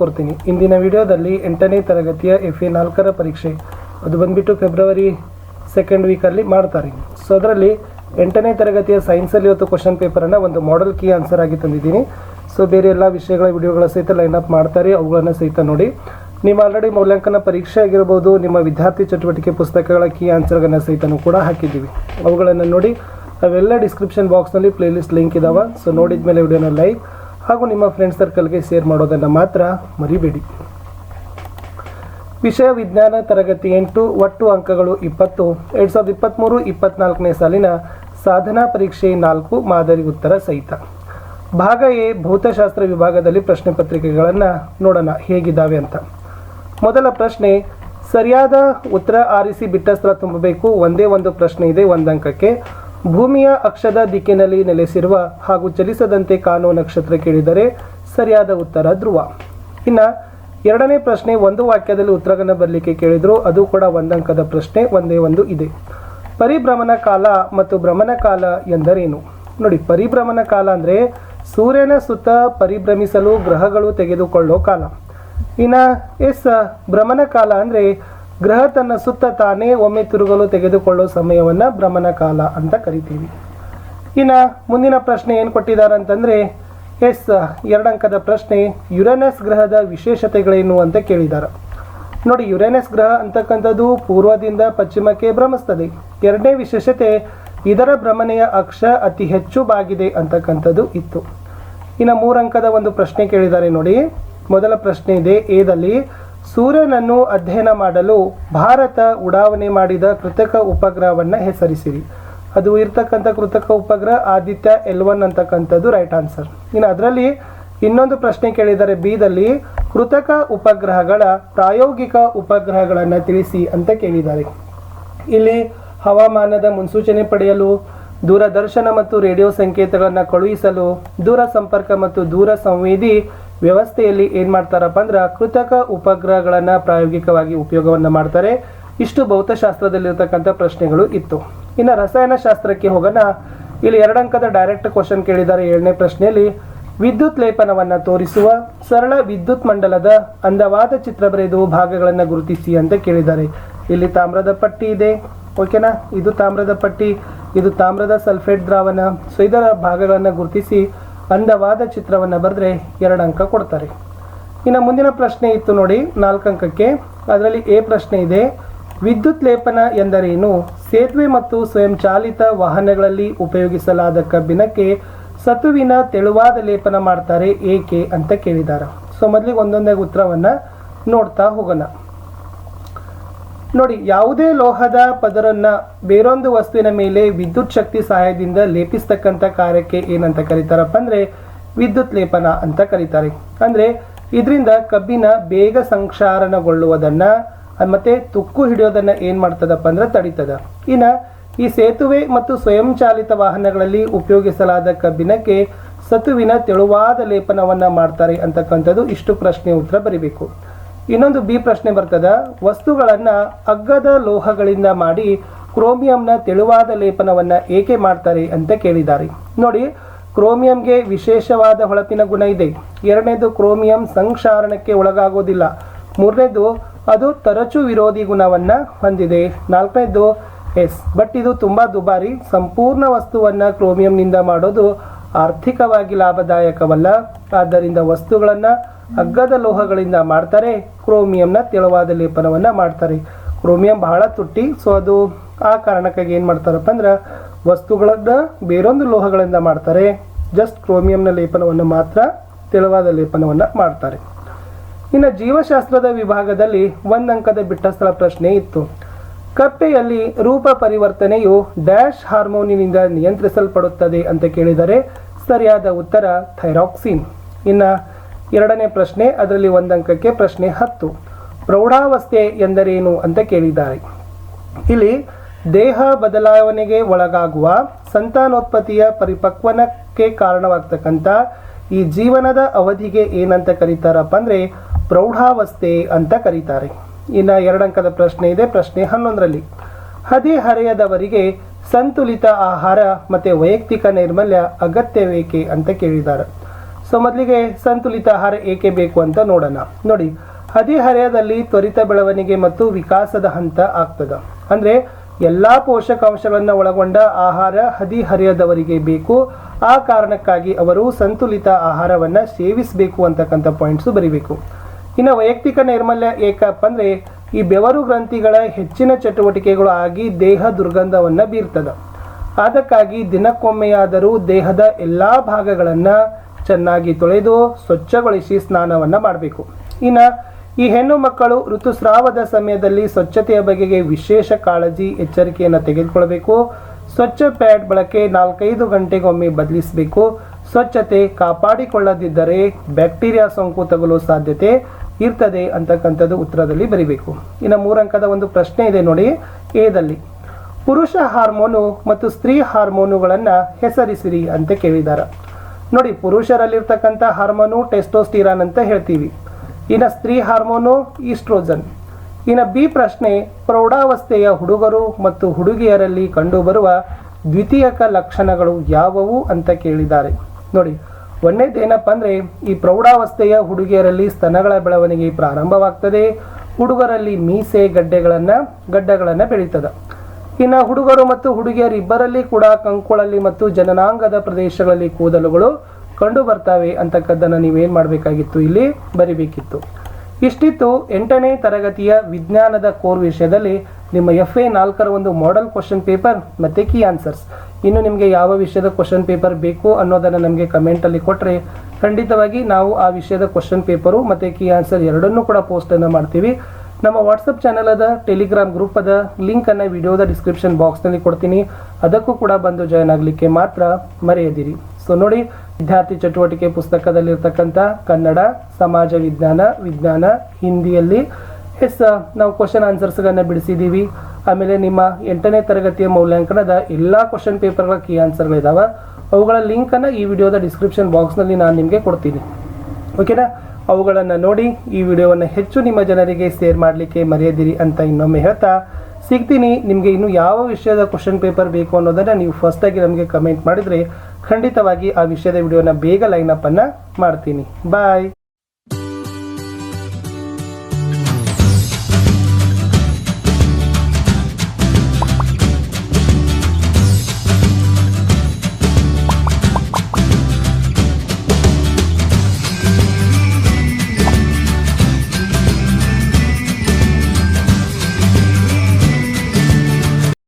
ಕೊಡ್ತೀನಿ. ಇಂದಿನ ವಿಡಿಯೋದಲ್ಲಿ ಎಂಟನೇ ತರಗತಿಯ ಎಫ್ ಎ ನಾಲ್ಕರ ಪರೀಕ್ಷೆ. ಅದು ಬಂದ್ಬಿಟ್ಟು ಫೆಬ್ರವರಿ ಸೆಕೆಂಡ್ ವೀಕಲ್ಲಿ ಮಾಡ್ತಾರೆ. ಸೊ ಅದರಲ್ಲಿ ಎಂಟನೇ ತರಗತಿಯ ಸೈನ್ಸಲ್ಲಿ ಇವತ್ತು ಕ್ವಶನ್ ಪೇಪರನ್ನು ಒಂದು ಮಾಡೆಲ್ ಕೀ ಆನ್ಸರ್ ಆಗಿ ತಂದಿದ್ದೀನಿ. ಸೊ ಬೇರೆ ಎಲ್ಲ ವಿಷಯಗಳ ವಿಡಿಯೋಗಳ ಸಹಿತ ಲೈನ್ ಅಪ್ ಮಾಡ್ತಾರೆ. ಅವುಗಳನ್ನು ಸಹಿತ ನೋಡಿ. ನಿಮ್ಮ ಆಲ್ರೆಡಿ ಮೌಲ್ಯಾಂಕನ ಪರೀಕ್ಷೆ ಆಗಿರ್ಬೋದು, ನಿಮ್ಮ ವಿದ್ಯಾರ್ಥಿ ಚಟುವಟಿಕೆ ಪುಸ್ತಕಗಳ ಕೀ ಆನ್ಸರ್ಗಳನ್ನು ಸಹಿತನೂ ಕೂಡ ಹಾಕಿದ್ದೀವಿ. ಅವುಗಳನ್ನು ನೋಡಿ. ಅವೆಲ್ಲ ಡಿಸ್ಕ್ರಿಪ್ಷನ್ ಬಾಕ್ಸ್ನಲ್ಲಿ ಪ್ಲೇಲಿಸ್ಟ್ ಲಿಂಕ್ ಇದಾವೆ. ಸೊ ನೋಡಿದ ಮೇಲೆ ವಿಡಿಯೋನ ಲೈಕ್ ಹಾಗೂ ನಿಮ್ಮ ಫ್ರೆಂಡ್ ಸರ್ಕಲ್ಗೆ ಶೇರ್ ಮಾಡೋದನ್ನು ಮಾತ್ರ ಮರಿಬೇಡಿ. ವಿಷಯ ವಿಜ್ಞಾನ ತರಗತಿ ಎಂಟು, ಒಟ್ಟು ಅಂಕಗಳು ಇಪ್ಪತ್ತು. ಎರಡು ಸಾವಿರದ ಇಪ್ಪತ್ತ್ಮೂರು ಇಪ್ಪತ್ನಾಲ್ಕನೇ ಸಾಲಿನ ಸಾಧನಾ ಪರೀಕ್ಷೆ ನಾಲ್ಕು ಮಾದರಿ ಉತ್ತರ ಸಹಿತ. ಭಾಗ ಎ, ಭೌತಶಾಸ್ತ್ರ ವಿಭಾಗದಲ್ಲಿ ಪ್ರಶ್ನೆ ಪತ್ರಿಕೆಗಳನ್ನು ನೋಡೋಣ ಹೇಗಿದ್ದಾವೆ ಅಂತ. ಮೊದಲ ಪ್ರಶ್ನೆ, ಸರಿಯಾದ ಉತ್ತರ ಆರಿಸಿ ಬಿಟ್ಟ ತುಂಬಬೇಕು. ಒಂದೇ ಒಂದು ಪ್ರಶ್ನೆ ಇದೆ, ಒಂದು ಅಂಕಕ್ಕೆ. ಭೂಮಿಯ ಅಕ್ಷದ ದಿಕ್ಕಿನಲ್ಲಿ ನೆಲೆಸಿರುವ ಹಾಗೂ ಚಲಿಸದಂತೆ ಕಾಣುವ ನಕ್ಷತ್ರ ಕೇಳಿದರೆ ಸರಿಯಾದ ಉತ್ತರ ಧ್ರುವ. ಇನ್ನು ಎರಡನೇ ಪ್ರಶ್ನೆ ಒಂದು ವಾಕ್ಯದಲ್ಲಿ ಉತ್ತರವನ್ನು ಬರಲಿಕ್ಕೆ ಕೇಳಿದ್ರು, ಅದು ಕೂಡ ಒಂದಂಕದ ಪ್ರಶ್ನೆ, ಒಂದೇ ಒಂದು ಇದೆ. ಪರಿಭ್ರಮಣ ಕಾಲ ಮತ್ತು ಭ್ರಮಣ ಕಾಲ ಎಂದರೇನು? ನೋಡಿ, ಪರಿಭ್ರಮಣ ಕಾಲ ಅಂದರೆ ಸೂರ್ಯನ ಸುತ್ತ ಪರಿಭ್ರಮಿಸಲು ಗ್ರಹಗಳು ತೆಗೆದುಕೊಳ್ಳೋ ಕಾಲ. ಇನ್ನು ಎಸ್, ಭ್ರಮಣ ಕಾಲ ಅಂದರೆ ಗ್ರಹ ತನ್ನ ಸುತ್ತ ತಾನೇ ಒಮ್ಮೆ ತಿರುಗಲು ತೆಗೆದುಕೊಳ್ಳೋ ಸಮಯವನ್ನು ಭ್ರಮಣ ಕಾಲ ಅಂತ ಕರಿತೀವಿ. ಇನ್ನು ಮುಂದಿನ ಪ್ರಶ್ನೆ ಏನು ಕೊಟ್ಟಿದ್ದಾರೆ ಅಂತಂದರೆ ಎಸ್ ಎರಡಂಕದ ಪ್ರಶ್ನೆ ಯುರೇನಸ್ ಗ್ರಹದ ವಿಶೇಷತೆಗಳೇನು ಅಂತ ಕೇಳಿದ್ದಾರೆ ನೋಡಿ, ಯುರೇನಸ್ ಗ್ರಹ ಅಂತಕ್ಕಂಥದ್ದು ಪೂರ್ವದಿಂದ ಪಶ್ಚಿಮಕ್ಕೆ ಭ್ರಮಿಸ್ತದೆ. ಎರಡನೇ ವಿಶೇಷತೆ ಇದರ ಭ್ರಮಣೆಯ ಅಕ್ಷ ಅತಿ ಹೆಚ್ಚು ಬಾಗಿದೆ ಅಂತಕ್ಕಂಥದ್ದು ಇತ್ತು. ಇನ್ನು ಮೂರಂಕದ ಒಂದು ಪ್ರಶ್ನೆ ಕೇಳಿದ್ದಾರೆ ನೋಡಿ. ಮೊದಲ ಪ್ರಶ್ನೆ ಇದೆ ಏದಲ್ಲಿ ಸೂರ್ಯನನ್ನು ಅಧ್ಯಯನ ಮಾಡಲು ಭಾರತ ಉಡಾವಣೆ ಮಾಡಿದ ಕೃತಕ ಉಪಗ್ರಹವನ್ನು ಹೆಸರಿಸಿರಿ. ಅದು ಇರ್ತಕ್ಕಂಥ ಕೃತಕ ಉಪಗ್ರಹ ಆದಿತ್ಯ ಎಲ್ ಒನ್ ಅಂತಕ್ಕಂಥದ್ದು ರೈಟ್ ಆನ್ಸರ್ ಇನ್ನು ಅದರಲ್ಲಿ ಇನ್ನೊಂದು ಪ್ರಶ್ನೆ ಕೇಳಿದ್ದಾರೆ ಬಿದಲ್ಲಿ ಕೃತಕ ಉಪಗ್ರಹಗಳ ಪ್ರಾಯೋಗಿಕ ಉಪಗ್ರಹಗಳನ್ನು ತಿಳಿಸಿ ಅಂತ ಕೇಳಿದ್ದಾರೆ. ಇಲ್ಲಿ ಹವಾಮಾನದ ಮುನ್ಸೂಚನೆ ಪಡೆಯಲು, ದೂರದರ್ಶನ ಮತ್ತು ರೇಡಿಯೋ ಸಂಕೇತಗಳನ್ನು ಕಳುಹಿಸಲು ದೂರ ಸಂಪರ್ಕ ಮತ್ತು ದೂರ ಸಂವೇದಿ ವ್ಯವಸ್ಥೆಯಲ್ಲಿ ಏನು ಮಾಡ್ತಾರಪ್ಪ ಅಂದ್ರೆ ಕೃತಕ ಉಪಗ್ರಹಗಳನ್ನು ಪ್ರಾಯೋಗಿಕವಾಗಿ ಉಪಯೋಗವನ್ನು ಮಾಡ್ತಾರೆ. ಇಷ್ಟು ಭೌತಶಾಸ್ತ್ರದಲ್ಲಿರ್ತಕ್ಕಂಥ ಪ್ರಶ್ನೆಗಳು ಇತ್ತು. ಇನ್ನು ರಸಾಯನಶಾಸ್ತ್ರಕ್ಕೆ ಹೋಗೋಣ. ಇಲ್ಲಿ ಎರಡಂಕದ ಡೈರೆಕ್ಟ್ ಕ್ವಶನ್ ಕೇಳಿದ್ದಾರೆ ಏಳನೇ ಪ್ರಶ್ನೆಯಲ್ಲಿ. ವಿದ್ಯುತ್ ಲೇಪನವನ್ನು ತೋರಿಸುವ ಸರಳ ವಿದ್ಯುತ್ ಮಂಡಲದ ಅಂದವಾದ ಚಿತ್ರ ಬರೆದು ಭಾಗಗಳನ್ನು ಗುರುತಿಸಿ ಅಂತ ಕೇಳಿದ್ದಾರೆ. ಇಲ್ಲಿ ತಾಮ್ರದ ಪಟ್ಟಿ ಇದೆ. ಓಕೆನಾ ಇದು ತಾಮ್ರದ ಪಟ್ಟಿ, ಇದು ತಾಮ್ರದ ಸಲ್ಫೇಟ್ ದ್ರಾವಣ. ಸೊ ಇದರ ಭಾಗಗಳನ್ನು ಗುರುತಿಸಿ ಅಂದವಾದ ಚಿತ್ರವನ್ನು ಬರೆದ್ರೆ ಎರಡು ಅಂಕ ಕೊಡ್ತಾರೆ. ಇನ್ನು ಮುಂದಿನ ಪ್ರಶ್ನೆ ಇತ್ತು ನೋಡಿ, ನಾಲ್ಕು ಅಂಕಕ್ಕೆ. ಅದರಲ್ಲಿ ಎ ಪ್ರಶ್ನೆ ಇದೆ. ವಿದ್ಯುತ್ ಲೇಪನ ಎಂದರೇನು? ಸೇತುವೆ ಮತ್ತು ಸ್ವಯಂಚಾಲಿತ ವಾಹನಗಳಲ್ಲಿ ಉಪಯೋಗಿಸಲಾದ ಕಬ್ಬಿಣಕ್ಕೆ ಸತುವಿನ ತೆಳುವಾದ ಲೇಪನ ಮಾಡ್ತಾರೆ ಏಕೆ ಅಂತ ಕೇಳಿದ್ದಾರೆ ಸೊ, ಮೊದಲಿಗೆ ಒಂದೊಂದೇ ಉತ್ತರವನ್ನು ನೋಡ್ತಾ ಹೋಗೋಣ. ನೋಡಿ, ಯಾವುದೇ ಲೋಹದ ಪದರನ್ನ ಬೇರೊಂದು ವಸ್ತುವಿನ ಮೇಲೆ ವಿದ್ಯುತ್ ಶಕ್ತಿ ಸಹಾಯದಿಂದ ಲೇಪಿಸ್ತಕ್ಕಂಥ ಕಾರ್ಯಕ್ಕೆ ಏನಂತ ಕರೀತಾರಪ್ಪ ಅಂದ್ರೆ ವಿದ್ಯುತ್ ಲೇಪನ ಅಂತ ಕರೀತಾರೆ. ಅಂದ್ರೆ ಇದರಿಂದ ಕಬ್ಬಿನ ಬೇಗ ಸಂಕ್ಷಾರಣಗೊಳ್ಳುವುದನ್ನ ಮತ್ತೆ ತುಕ್ಕು ಹಿಡಿಯೋದನ್ನ ಏನು ಮಾಡ್ತದಪ್ಪ ಅಂದ್ರೆ ತಡಿತದ. ಇನ್ನ ಈ ಸೇತುವೆ ಮತ್ತು ಸ್ವಯಂಚಾಲಿತ ವಾಹನಗಳಲ್ಲಿ ಉಪಯೋಗಿಸಲಾದ ಕಬ್ಬಿನಕ್ಕೆ ಸತುವಿನ ತೆಳುವಾದ ಲೇಪನವನ್ನ ಮಾಡ್ತಾರೆ ಅಂತಕ್ಕಂಥದ್ದು ಇಷ್ಟು ಪ್ರಶ್ನೆ ಉತ್ತರ ಬರಿಬೇಕು. ಇನ್ನೊಂದು ಬಿ ಪ್ರಶ್ನೆ ಬರ್ತದ. ವಸ್ತುಗಳನ್ನ ಅಗ್ಗದ ಲೋಹಗಳಿಂದ ಮಾಡಿ ಕ್ರೋಮಿಯಂನ ತೆಳುವಾದ ಲೇಪನವನ್ನ ಏಕೆ ಮಾಡ್ತಾರೆ ಅಂತ ಕೇಳಿದ್ದಾರೆ. ನೋಡಿ, ಕ್ರೋಮಿಯಂಗೆ ವಿಶೇಷವಾದ ಹೊಳಪಿನ ಗುಣ ಇದೆ. ಎರಡನೇದು ಕ್ರೋಮಿಯಂ ಸಂಕ್ಷಾರಣಕ್ಕೆ ಒಳಗಾಗೋದಿಲ್ಲ. ಮೂರನೇದು, ಅದು ತರಚು ವಿರೋಧಿ ಗುಣವನ್ನ ಹೊಂದಿದೆ. ನಾಲ್ಕನೇದು, ಎಸ್. ಬಟ್ ಇದು ತುಂಬಾ ದುಬಾರಿ. ಸಂಪೂರ್ಣ ವಸ್ತುವನ್ನ ಕ್ರೋಮಿಯಂನಿಂದ ಮಾಡೋದು ಆರ್ಥಿಕವಾಗಿ ಲಾಭದಾಯಕವಲ್ಲ. ಆದ್ದರಿಂದ ವಸ್ತುಗಳನ್ನು ಅಗ್ಗದ ಲೋಹಗಳಿಂದ ಮಾಡ್ತಾರೆ. ಕ್ರೋಮಿಯಂನ ತೆಳುವಾದ ಲೇಪನವನ್ನು ಮಾಡ್ತಾರೆ. ಕ್ರೋಮಿಯಂ ಬಹಳ ತುಟ್ಟಿ ಸೊ ಅದು ಆ ಕಾರಣಕ್ಕಾಗಿ ಏನು ಮಾಡ್ತಾರಪ್ಪ ಅಂದ್ರೆ ವಸ್ತುಗಳನ್ನು ಬೇರೊಂದು ಲೋಹಗಳಿಂದ ಮಾಡ್ತಾರೆ. ಜಸ್ಟ್ ಕ್ರೋಮಿಯಂನ ಲೇಪನವನ್ನು ಮಾತ್ರ ತೆಳುವಾದ ಲೇಪನವನ್ನು ಮಾಡ್ತಾರೆ. ಇನ್ನು ಜೀವಶಾಸ್ತ್ರದ ವಿಭಾಗದಲ್ಲಿ ಒಂದು ಅಂಕದ ಬಿಟ್ಟ ಸ್ಥಳ ಪ್ರಶ್ನೆ ಇತ್ತು. ಕಪ್ಪೆಯಲ್ಲಿ ರೂಪ ಪರಿವರ್ತನೆಯು ಡ್ಯಾಶ್ ಹಾರ್ಮೋನಿನಿಂದ ನಿಯಂತ್ರಿಸಲ್ಪಡುತ್ತದೆ ಅಂತ ಕೇಳಿದರೆ ಸರಿಯಾದ ಉತ್ತರ ಥೈರಾಕ್ಸಿನ್. ಇನ್ನು ಎರಡನೇ ಪ್ರಶ್ನೆ, ಅದರಲ್ಲಿ ಒಂದಂಕಕ್ಕೆ ಪ್ರಶ್ನೆ ಹತ್ತು. ಪ್ರೌಢಾವಸ್ಥೆ ಎಂದರೇನು ಅಂತ ಕೇಳಿದ್ದಾರೆ. ಇಲ್ಲಿ ದೇಹ ಬದಲಾವಣೆಗೆ ಒಳಗಾಗುವ ಸಂತಾನೋತ್ಪತ್ತಿಯ ಪರಿಪಕ್ವನಕ್ಕೆ ಕಾರಣವಾಗ್ತಕ್ಕಂಥ ಈ ಜೀವನದ ಅವಧಿಗೆ ಏನಂತ ಕರೀತಾರಪ್ಪ ಅಂದರೆ ಪ್ರೌಢಾವಸ್ಥೆ ಅಂತ ಕರೀತಾರೆ. ಇನ್ನು ಎರಡಂಕದ ಪ್ರಶ್ನೆ ಇದೆ, ಪ್ರಶ್ನೆ ಹನ್ನೊಂದರಲ್ಲಿ. ಹದಿಹರೆಯದವರಿಗೆ ಸಂತುಲಿತ ಆಹಾರ ಮತ್ತು ವೈಯಕ್ತಿಕ ನೈರ್ಮಲ್ಯ ಅಗತ್ಯವೇಕೆ ಅಂತ ಕೇಳಿದ್ದಾರೆ. ಸೊ ಮೊದಲಿಗೆ ಸಂತುಲಿತ ಆಹಾರ ಏಕೆ ಬೇಕು ಅಂತ ನೋಡೋಣ. ನೋಡಿ ಹದಿಹರೆಯದಲ್ಲಿ ತ್ವರಿತ ಬೆಳವಣಿಗೆ ಮತ್ತು ವಿಕಾಸದ ಹಂತ ಆಗ್ತದೆ. ಅಂದ್ರೆ ಎಲ್ಲಾ ಪೋಷಕಾಂಶಗಳನ್ನು ಒಳಗೊಂಡ ಆಹಾರ ಹದಿಹರೆಯದವರಿಗೆ ಬೇಕು. ಆ ಕಾರಣಕ್ಕಾಗಿ ಅವರು ಸಂತುಲಿತ ಆಹಾರವನ್ನ ಸೇವಿಸಬೇಕು ಅಂತಕ್ಕಂಥ ಪಾಯಿಂಟ್ಸು ಬರಿಬೇಕು. ಇನ್ನು ವೈಯಕ್ತಿಕ ನೈರ್ಮಲ್ಯ ಏಕಪ್ಪ ಅಂದ್ರೆ ಈ ಬೆವರು ಗ್ರಂಥಿಗಳ ಹೆಚ್ಚಿನ ಚಟುವಟಿಕೆಗಳು ಆಗಿ ದೇಹ ದುರ್ಗಂಧವನ್ನು ಬೀರ್ತದೆ. ಅದಕ್ಕಾಗಿ ದಿನಕ್ಕೊಮ್ಮೆಯಾದರೂ ದೇಹದ ಎಲ್ಲಾ ಭಾಗಗಳನ್ನು ಚೆನ್ನಾಗಿ ತೊಳೆದು ಸ್ವಚ್ಛಗೊಳಿಸಿ ಸ್ನಾನವನ್ನು ಮಾಡಬೇಕು. ಇನ್ನು ಈ ಹೆಣ್ಣು ಮಕ್ಕಳು ಋತುಸ್ರಾವದ ಸಮಯದಲ್ಲಿ ಸ್ವಚ್ಛತೆಯ ಬಗೆಗೆ ವಿಶೇಷ ಕಾಳಜಿ, ಎಚ್ಚರಿಕೆಯನ್ನು ತೆಗೆದುಕೊಳ್ಬೇಕು. ಸ್ವಚ್ಛ ಪ್ಯಾಡ್ ಬಳಕೆ ನಾಲ್ಕೈದು ಗಂಟೆಗೊಮ್ಮೆ ಬದಲಿಸಬೇಕು. ಸ್ವಚ್ಛತೆ ಕಾಪಾಡಿಕೊಳ್ಳದಿದ್ದರೆ ಬ್ಯಾಕ್ಟೀರಿಯಾ ಸೋಂಕು ತಗುಲುವ ಸಾಧ್ಯತೆ. ಇರ್ತದೆ ಅಂತಕ್ಕಂಥದ್ದು ಉತ್ತರದಲ್ಲಿ ಬರಿಬೇಕು. ಇನ್ನು ಮೂರಂಕದ ಒಂದು ಪ್ರಶ್ನೆ ಇದೆ ನೋಡಿ, ಎದಲ್ಲಿ? ಪುರುಷ ಹಾರ್ಮೋನು ಮತ್ತು ಸ್ತ್ರೀ ಹಾರ್ಮೋನುಗಳನ್ನು ಹೆಸರಿಸಿರಿ ಅಂತ ಕೇಳಿದ್ದಾರೆ ನೋಡಿ, ಪುರುಷರಲ್ಲಿರ್ತಕ್ಕಂಥ ಹಾರ್ಮೋನು ಟೆಸ್ಟೋಸ್ಟಿರಾನ್ ಅಂತ ಹೇಳ್ತೀವಿ. ಇನ್ನು ಸ್ತ್ರೀ ಹಾರ್ಮೋನು ಈಸ್ಟ್ರೋಜನ್. ಇನ್ನು ಬಿ ಪ್ರಶ್ನೆ, ಪ್ರೌಢಾವಸ್ಥೆಯ ಹುಡುಗರು ಮತ್ತು ಹುಡುಗಿಯರಲ್ಲಿ ಕಂಡುಬರುವ ದ್ವಿತೀಯಕ ಲಕ್ಷಣಗಳು ಯಾವುವು ಅಂತ ಕೇಳಿದ್ದಾರೆ. ನೋಡಿ ಒಂದೇದೇನಪ್ಪ ಅಂದರೆ ಈ ಪ್ರೌಢಾವಸ್ಥೆಯ ಹುಡುಗಿಯರಲ್ಲಿ ಸ್ತನಗಳ ಬೆಳವಣಿಗೆ ಪ್ರಾರಂಭವಾಗ್ತದೆ. ಹುಡುಗರಲ್ಲಿ ಮೀಸೆ ಗಡ್ಡೆಗಳನ್ನು, ಗಡ್ಡಗಳನ್ನು ಬೆಳೀತದೆ. ಇನ್ನು ಹುಡುಗರು ಮತ್ತು ಹುಡುಗಿಯರಿಬ್ಬರಲ್ಲಿ ಕೂಡ ಕಂಕುಳಲ್ಲಿ ಮತ್ತು ಜನನಾಂಗದ ಪ್ರದೇಶಗಳಲ್ಲಿ ಕೂದಲುಗಳು ಕಂಡು ಬರ್ತವೆ ಅಂತಕ್ಕದ್ದನ್ನು ನೀವೇನು ಮಾಡಬೇಕಾಗಿತ್ತು ಇಲ್ಲಿ ಬರಿಬೇಕಿತ್ತು. ಇಷ್ಟಿತ್ತು ಎಂಟನೇ ತರಗತಿಯ ವಿಜ್ಞಾನದ ಕೋರ್ ವಿಷಯದಲ್ಲಿ ನಿಮ್ಮ ಎಫ್ ಎ ನಾಲ್ಕರ ಒಂದು ಮಾಡೆಲ್ ಕ್ವಶನ್ ಪೇಪರ್ ಮತ್ತು ಕೀ ಆನ್ಸರ್ಸ್ ಇನ್ನು ನಿಮಗೆ ಯಾವ ವಿಷಯದ ಕ್ವಶನ್ ಪೇಪರ್ ಬೇಕು ಅನ್ನೋದನ್ನು ನಮಗೆ ಕಮೆಂಟಲ್ಲಿ ಕೊಟ್ಟರೆ ಖಂಡಿತವಾಗಿ ನಾವು ಆ ವಿಷಯದ ಕ್ವಶನ್ ಪೇಪರು ಮತ್ತು ಕೀ ಆನ್ಸರ್ ಎರಡನ್ನೂ ಕೂಡ ಪೋಸ್ಟನ್ನು ಮಾಡ್ತೀವಿ. ನಮ್ಮ ವಾಟ್ಸಪ್ ಚಾನಲ್ ಅದ ಟೆಲಿಗ್ರಾಮ್ ಗ್ರೂಪ್ ಅದ ಲಿಂಕನ್ನು ವಿಡಿಯೋದ ಡಿಸ್ಕ್ರಿಪ್ಷನ್ ಬಾಕ್ಸ್ನಲ್ಲಿ ಕೊಡ್ತೀನಿ. ಅದಕ್ಕೂ ಕೂಡ ಬಂದು ಜಾಯ್ನ್ ಆಗಲಿಕ್ಕೆ ಮಾತ್ರ ಮರೆಯದಿರಿ. ಸೊ ನೋಡಿ, ವಿದ್ಯಾರ್ಥಿ ಚಟುವಟಿಕೆ ಪುಸ್ತಕದಲ್ಲಿರ್ತಕ್ಕಂಥ ಕನ್ನಡ, ಸಮಾಜ ವಿಜ್ಞಾನ ವಿಜ್ಞಾನ, ಹಿಂದಿಯಲ್ಲಿ ಎಸ್, ನಾವು ಕ್ವಶನ್ ಆನ್ಸರ್ಸ್ಗಳನ್ನು ಬಿಡಿಸಿದ್ದೀವಿ ಆಮೇಲೆ ನಿಮ್ಮ ಎಂಟನೇ ತರಗತಿಯ ಮೌಲ್ಯಾಂಕನದ ಎಲ್ಲ ಕ್ವಶನ್ ಪೇಪರ್ಗಳ ಕೀ ಆನ್ಸರ್ಗಳಿದಾವೆ ಅವುಗಳ ಲಿಂಕನ್ನು ಈ ವಿಡಿಯೋದ ಡಿಸ್ಕ್ರಿಪ್ಷನ್ ಬಾಕ್ಸ್ನಲ್ಲಿ ನಾನು ನಿಮಗೆ ಕೊಡ್ತೀನಿ. ಓಕೆನಾ ಅವುಗಳನ್ನು ನೋಡಿ ಈ ವಿಡಿಯೋವನ್ನು ಹೆಚ್ಚು ನಿಮ್ಮ ಜನರಿಗೆ ಶೇರ್ ಮಾಡಲಿಕ್ಕೆ ಮರೆಯದಿರಿ ಅಂತ ಇನ್ನೊಮ್ಮೆ ಹೇಳ್ತಾ ಸಿಗ್ತೀನಿ. ನಿಮಗೆ ಇನ್ನು ಯಾವ ವಿಷಯದ ಕ್ವಶನ್ ಪೇಪರ್ ಬೇಕು ಅನ್ನೋದನ್ನು ನೀವು ಫಸ್ಟಾಗಿ ನಮಗೆ ಕಮೆಂಟ್ ಮಾಡಿದರೆ ಖಂಡಿತವಾಗಿ ಆ ವಿಷಯದ ವಿಡಿಯೋನ ಬೇಗ ಲೈನಪ್ಪನ್ನು ಮಾಡ್ತೀನಿ. ಬಾಯ್